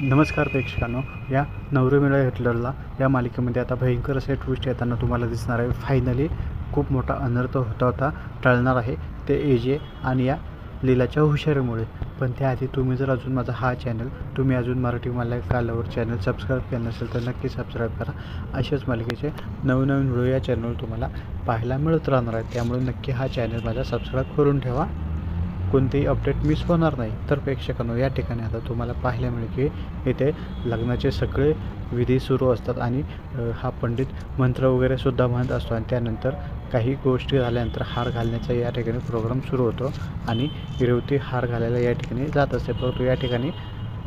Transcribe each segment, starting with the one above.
नमस्कार प्रेक्षकांनो या नवरमिळा हिटलरला या मालिकेमध्ये आता भयंकर असे ट्विस्ट येताना तुम्हाला दिसणार आहे. फायनली खूप मोठा अनर्थ होता होता टळणार आहे ते एजे आणि या लीलाच्या हुशारीमुळे. पण त्याआधी तुम्ही जर अजून माझा हा चॅनल तुम्ही अजून मराठी मला चॅनल सबस्क्राईब केलं नसेल तर नक्की सबस्क्राईब करा. अशाच मालिकेचे नवनवीन व्हिडिओ या चॅनलवर तुम्हाला पाहायला मिळत राहणार आहेत. त्यामुळे नक्की हा चॅनल माझा सबस्क्राईब करून ठेवा. कोणतेही अपडेट मिस होणार नाही. तर प्रेक्षकांनो या ठिकाणी आता तुम्हाला पाहायला मिळेल की इथे लग्नाचे सगळे विधी सुरू असतात आणि हा पंडित मंत्र वगैरे सुद्धा म्हणत असतो आणि त्यानंतर काही गोष्टी झाल्यानंतर हार घालण्याचा या ठिकाणी प्रोग्राम सुरू होतो आणि रेवती हार घालायला या ठिकाणी जात असते. परंतु या ठिकाणी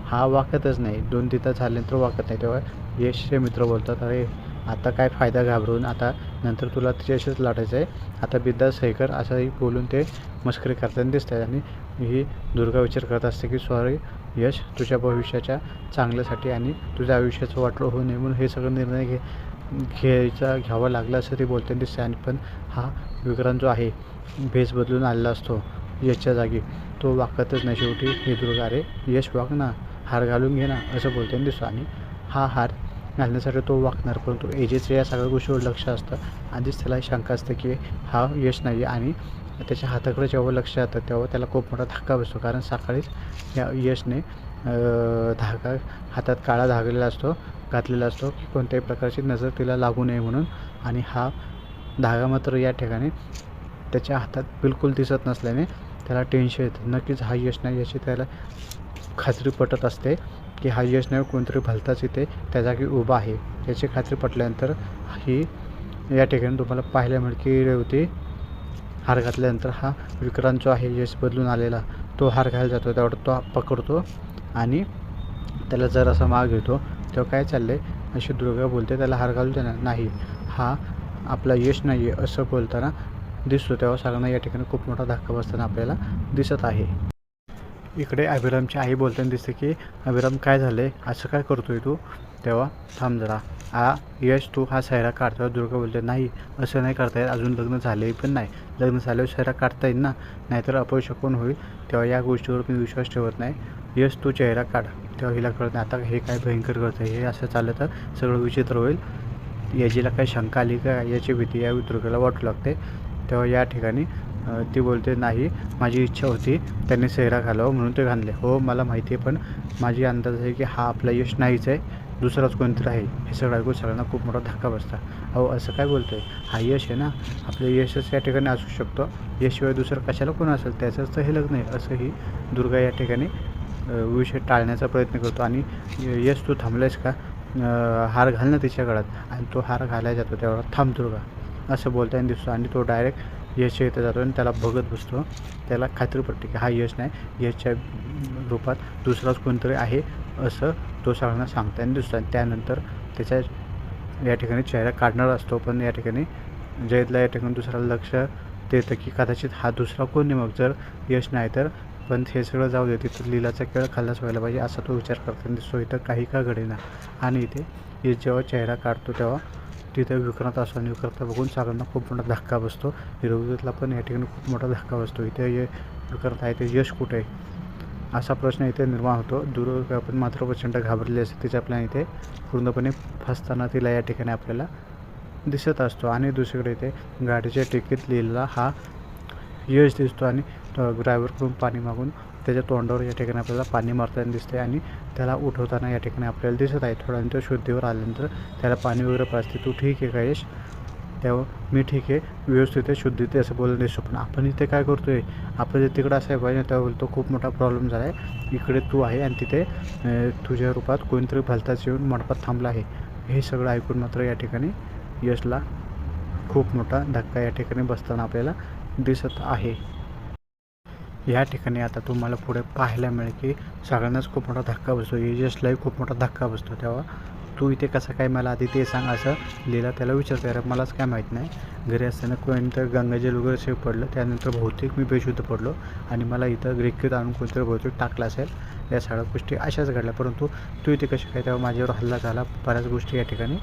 हा वाकतच नाही. दोन तिथं झाल्यानंतर वाकत नाही. तेव्हा यशचे मित्र बोलतात अरे आता काय फायदा घाबरून आता नंतर तुला तिच्याशीच लढायचं आहे. आता बिद्दा हे कर असंही बोलून ते मस्करी करताना दिसत आहे आणि ही दुर्गा विचार करत असते की सॉरी यश तुझ्या भविष्याच्या चांगल्यासाठी आणि तुझ्या आयुष्याचं वाटलं होऊ नये म्हणून हे सगळं निर्णय घे घ्यायचा घ्यावा लागला असं ते बोलताना दिसते आणि पण हा विक्रांत जो आहे भेस बदलून आलेला असतो यशच्या जागी. तो वाकतच नाही शेवटी. हे दुर्गा अरे यश वाग ना हार घालून घे ना असं बोलताना दिसतो आणि हा हार घालण्यासाठी तो वाकणार परंतु एजेचं या सगळ्या गोष्टीवर लक्ष असतं. आधीच त्याला शंका असते की हा यश नाही आहे आणि त्याच्या हाताकडे जेव्हा लक्ष जातं तेव्हा त्याला खूप मोठा धक्का बसतो. कारण सकाळीच या यशने धागा हातात काळा धागलेला असतो घातलेला असतो. की कोणत्याही प्रकारची नजर तिला लागू नये म्हणून आणि हा धागा मात्र या ठिकाणी त्याच्या हातात बिलकुल दिसत नसल्याने त्याला टेन्शन येतं. नक्कीच हा यश नाही याची त्याला खात्री पटत असते. की हा यश नाही कोणतरी भलताच इथे त्या जागी उभा आहे. याची खात्री पटल्यानंतर ही या ठिकाणी तुम्हाला पाहायला मिळेल की रेवती हार घातल्यानंतर हा विक्रांत जो आहे यश बदलून आलेला तो हार घायला जातो. त्यावर तो पकडतो आणि त्याला जर असा माग घेतो तेव्हा काय चाललं आहे अशी दुर्गा बोलते त्याला हार घालू देणार नाही. हा आपला यश नाही आहे असं बोलताना दिसतो. तेव्हा सगळ्यांना या ठिकाणी खूप मोठा धक्का बसताना आपल्याला दिसत आहे. इकडे अभिरामची आई बोलताना दिसते की अभिराम काय झालं आहे असं काय करतोय तू? तेव्हा थांब जरा. आ यश तू हा सैरा काढतो दुर्गा बोलते नाही असं नाही करता येत. अजून लग्न झाले पण नाही. लग्न झाल्यावर सैरा काढता येईल ना? नाहीतर अपयश कोण होईल? तेव्हा या गोष्टीवर मी विश्वास ठेवत नाही. यश तू चेहरा काढ. तेव्हा हिला कळत नाही आता हे काय भयंकर करतं हे असं चाललं तर सगळं विचित्र होईल. याजीला काही शंका आली का? याची भीती या दुर्गाला वाटू लागते. तेव्हा या ठिकाणी ती बोलते नाही माझी इच्छा होती त्यांनी सेहरा घालावा म्हणून ते घालले. हो मला माहिती आहे पण माझी अंदाज आहे की हा आपला यश नाहीच आहे दुसराच कोणतरी आहे. हे सगळं ऐकून सगळ्यांना खूप मोठा धक्का बसता अहो असं काय बोलतो आहे हा यश आहे ना आपलं यशच या ठिकाणी असू शकतो. यशशिवाय दुसरं कशाला कोण असेल? त्याचंच तर हे लग्न आहे. असंही दुर्गा या ठिकाणी विषय टाळण्याचा प्रयत्न करतो. आणि य- यश तू थांबलायस का? हार घाल ना तिच्या गळ्यात. आणि तो हार घालायला जातो तेवढा थांब दुर्गा. असं बोलताना दिसतो. आणि तो डायरेक्ट यश इथे जातो आणि त्याला बघत बसतो. त्याला खात्री पडते की हा यश नाही यशच्या रूपात दुसराच कोणतरी आहे असं तो सगळ्यांना सांगताना दिसतो आणि त्यानंतर त्याच्या या ठिकाणी चेहरा काढणार असतो. पण या ठिकाणी जयतला या ठिकाणी दुसरा लक्ष देतं की कदाचित हा दुसरा कोण नाही मग जर यश नाही तर? पण हे सगळं जाऊ दे तिथं लिलाचा खेळ खाल्लाच व्हायला पाहिजे असा तो विचार करताना दिसतो इथं काही का घडेना. आणि इथे यश जेव्हा चेहरा काढतो तेव्हा तिथे विक्रांत असतो आणि विक्रांत बघून सगळ्यांना खूप मोठा धक्का बसतो. हिरोगीतला पण या ठिकाणी खूप मोठा धक्का बसतो. इथे ये विक्रांत आहे ते यश कुठे आहे? असा प्रश्न इथे निर्माण होतो. दुर्गा पण मात्र प्रचंड घाबरलेली असते तिच्या आपल्याला इथे पूर्णपणे फसताना तिला या ठिकाणी आपल्याला दिसत असतो. आणि दुसरीकडे इथे गाडीच्या टिकीत लिहिलेला हा यश दिसतो आणि ड्रायव्हरकडून पाणी मागून त्याच्या तोंडावर या ठिकाणी आपल्याला पाणी मारताना दिसते आणि त्याला उठवताना या ठिकाणी आपल्याला दिसत आहे. थोड्यानंतर शुद्धीवर आल्यानंतर त्याला पाणी वगैरे पाजते. तू ठीक आहे का यश? तेव्हा मी ठीक आहे. व्यवस्थित आहे. शुद्ध आहे. असं बोलून दिसतो पण आपण इथे काय करतो आहे आपण जे तिकडं असं पाहिजे तेव्हा बोलतो खूप मोठा प्रॉब्लेम झाला आहे. इकडे तू आहे आणि तिथे तुझ्या रूपात कोणीतरी भलताच येऊन मंडपात थांबला आहे. हे सगळं ऐकून मात्र या ठिकाणी यशला खूप मोठा धक्का या ठिकाणी बसताना आपल्याला दिसत आहे. या ठिकाणी आता तुम्हाला पुढे पाहायला मिळेल की सगळ्यांनाच खूप मोठा धक्का बसतो. एजेसलाही खूप मोठा धक्का बसतो तेव्हा. तू इथे कसं काय मला आधी ते सांग असं लिहिला त्याला विचारतो अरे मलाच काय माहीत नाही. घरी असताना कोणतं गंगाजल वगैरे सेव पडलं. त्यानंतर बहुतेक मी बेशुद्ध पडलो आणि मला इथं ग्रेकीत आणून कोणतरी बहुतेक टाकलं असेल. या सगळ्या गोष्टी अशाच घडल्या. परंतु तू इथे कशी काय तेव्हा माझ्यावर हल्ला झाला? बऱ्याच गोष्टी या ठिकाणी.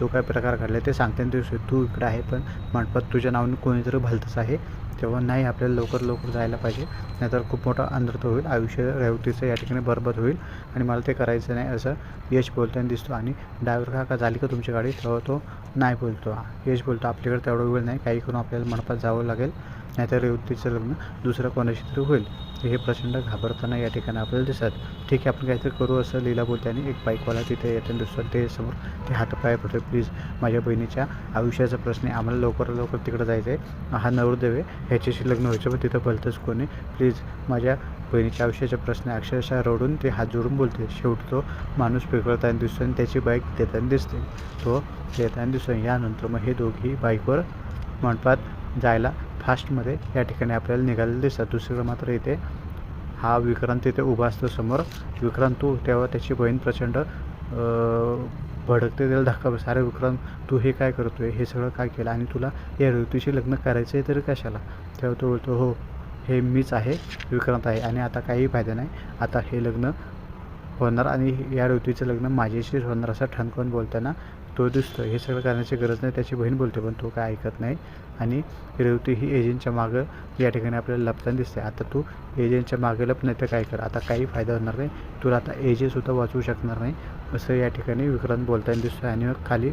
जो काय प्रकार घडला ते सांगताना दिवशी तू इकडे आहे पण मंडपात तुझ्या नावाने कोणीतरी भलतंच आहे. तेव्हा नाही आपल्याला लवकर लवकर जायला पाहिजे. नाहीतर खूप मोठा अंधत्व होईल. आयुष्य रेवतीचं या ठिकाणी बरबाद होईल. आणि मला ते करायचं नाही असं यश बोलताना दिसतो. आणि ड्रायव्हर काका झाली का तुमची गाडी? तेव्हा तो नाही बोलतो. यश बोलतो आपल्याकडे तेवढा वेळ नाही. काही करून आपल्याला मनपात जावं लागेल. नाहीतर रेवतीचं लग्न दुसरं कोणाशी तरी होईल. हे प्रचंड घाबरताना या ठिकाणी आपल्याला दिसतात. ठीक आहे आपण काहीतरी करू असं लीला बोलते. आणि एक बाईकवाला तिथे येते दुसरं ते समोर ते हातपाय पडतो प्लीज माझ्या बहिणीच्या आयुष्याचा प्रश्न आहे. आम्हाला लवकर लवकर तिकडं जायचं आहे हा नवरदेव आहे. ह्याच्याशी लग्न व्हायचं पण तिथं भलतंच कोणी. प्लीज माझ्या बहिणीच्या आयुष्याचा प्रश्न अक्षरशः रडून ते हात जोडून बोलते. शेवटी तो माणूस पिकळताना दिसतो आणि त्याची बाईक देताना दिसते. तो देताना दिसतो यानंतर मग हे दोघी बाईकवर मंडपात जायला फास्टमध्ये या ठिकाणी आपल्याला निघालेलं दिसतात. दुसरीकडे मात्र इथे हा विक्रांत तिथे उभा असतो समोर. विक्रांत तू तेव्हा त्याची बहीण प्रचंड भडकते त्याला धक्का बस अरे विक्रांत तू हे काय करतो आहे हे सगळं काय केलं? आणि तुला या ऋतूशी लग्न करायचं आहे तरी कशाला? तेव्हा तो बोलतो हो हे मीच आहे विक्रांत आहे आणि आता काही फायदा नाही. आता हे लग्न होणार आणि या ऋतूचं लग्न माझ्याशीच होणार असं ठणकवून बोलताना तो दिसतो हे सगळं करण्याची गरज नाही. त्याची बहीण बोलते पण तो काय ऐकत नाही. आणि रेवती ही एजंटच्या मागं या ठिकाणी आपल्याला लपताना दिसते. आता तू एजंटच्या मागे लप नाही तर काय कर. आता काही फायदा होणार नाही. तुला आता एजंटसुद्धा वाचवू शकणार नाही. असं या ठिकाणी विक्रांत बोलताना दिसतो आणि मग खाली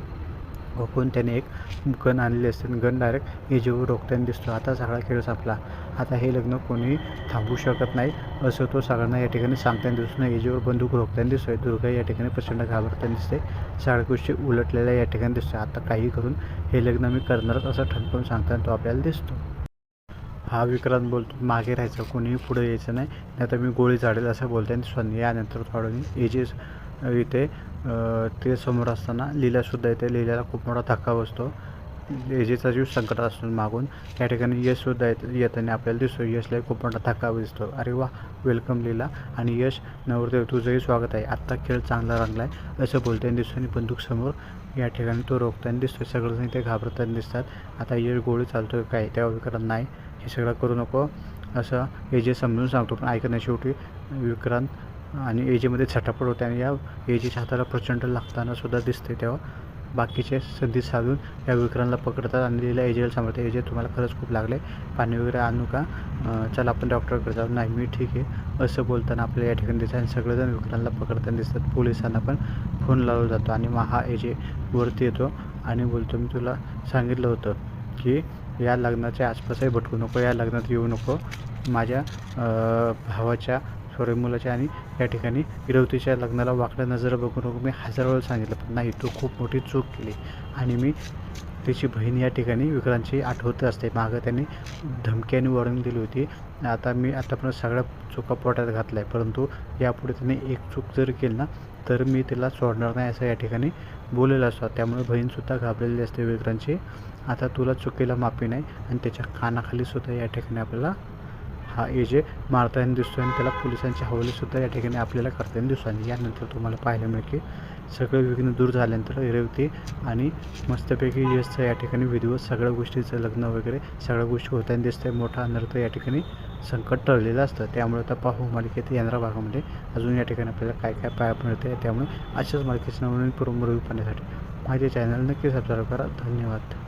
घोकून त्याने एक गन आणलेली असते गन डायरेक्ट एजेवर रोखताना दिसतो आता सगळा खेळ संपला. आता हे लग्न कोणी थांबवू शकत नाही असं तो सगळ्यांना या ठिकाणी सांगताना दिसतो एजेवर बंदूक रोखताना दिसतोय दुर्गा या ठिकाणी प्रचंड घाबरताना दिसते. सगळ्या गोष्टी उलटलेल्या या ठिकाणी दिसतोय. आता काही करून हे लग्न मी करणारच असं ठणकून सांगताना तो आपल्याला दिसतो. हा विक्रांत बोलतो मागे राहायचं कोणीही पुढे यायचं नाही. नाही तर मी गोळी झाडेल असं बोलताना स्वतः यानंतर थोडं एजेस इथे ते समोर असताना लीलासुद्धा येते लीलाला खूप मोठा धक्का बसतो. एजेचा जीव संकट असतो मागून या ठिकाणी यशसुद्धा येत येताना आपल्याला दिसतो. यशला खूप मोठा धक्का दिसतो अरे वा वेलकम लीला. आणि यश नवरदेव तुझंही स्वागत आहे. आत्ता खेळ चांगला रंगला आहे असं बोलताना दिसतो. आणि बंदूक समोर या ठिकाणी तो रोखताना दिसतो सगळेजण ते घाबरताना दिसतात. आता यश गोळी चालतो काय? तेव्हा विक्रांत नाही. हे सगळं करू नको. असं एजे समजून सांगतो. पण ऐकत शेवटी विक्रांत आणि एजेमध्ये छटापट होते आणि या एजेच्या हाताला प्रचंड लागताना सुद्धा दिसते तेव्हा. बाकीचे संधी साधून या विक्रांतला पकडतात आणि तिला एजेला सांभाळतात एजे तुम्हाला खरंच खूप लागले. पाणी वगैरे आणू का? चल आपण डॉक्टरकडे जाऊ. नाही मी ठीक आहे. असं बोलताना आपल्याला या ठिकाणी दिसतं आणि सगळेजण विक्रांतला पकडताना दिसतात. पोलिसांना पण फोन लावला जातो आणि मग हा एजे वरती येतो. आणि बोलतो मी तुला सांगितलं होतं की या लग्नाच्या आसपासही भटकू नको. या लग्नात येऊ नको. माझ्या भावाच्या सॉरी मुलाच्या आणि या ठिकाणी विरवतीच्या लग्नाला वाकड्या नजर बघू नको. मी हजार वेळा सांगितलं पण नाही तू खूप मोठी चूक केली. आणि मी तिची बहीण या ठिकाणी विक्रांतची आठवत असते. मागं त्यांनी धमकी आणि वॉर्निंग दिली होती. आता मी आतापर्यंत सगळ्या चुका पोटात घातल्या आहे परंतु यापुढे त्याने एक चूक जर केली ना तर मी तिला सोडणार नाही असं या ठिकाणी बोललेलं असतं. त्यामुळे बहीणसुद्धा घाबरलेली असते विक्रांतची. आता तुला चुकीला माफी नाही आणि त्याच्या कानाखालीसुद्धा या ठिकाणी आपल्याला हा एजे मारताना दिसतो आणि त्याला पोलिसांची हवालीसुद्धा या ठिकाणी आपल्याला करताना दिसतो आणि यानंतर तुम्हाला पाहायला मिळेल की सगळं विघ्न दूर झाल्यानंतर रेवती आणि मस्तपैकी यशचं या ठिकाणी विधिवत सगळ्या गोष्टीचं लग्न वगैरे सगळ्या गोष्टी होताना दिसतंय. मोठा अनर्थ या ठिकाणी संकट टळलेलं असतं. त्यामुळे आता पाहू मालिकेत येणाऱ्या भागामध्ये अजून या ठिकाणी आपल्याला काय काय पाया मिळते त्यामुळे अशाच मालिकेचं नवीन पूर्व पाहण्यासाठी माझे चॅनल नक्की सबस्क्राईब करा. धन्यवाद.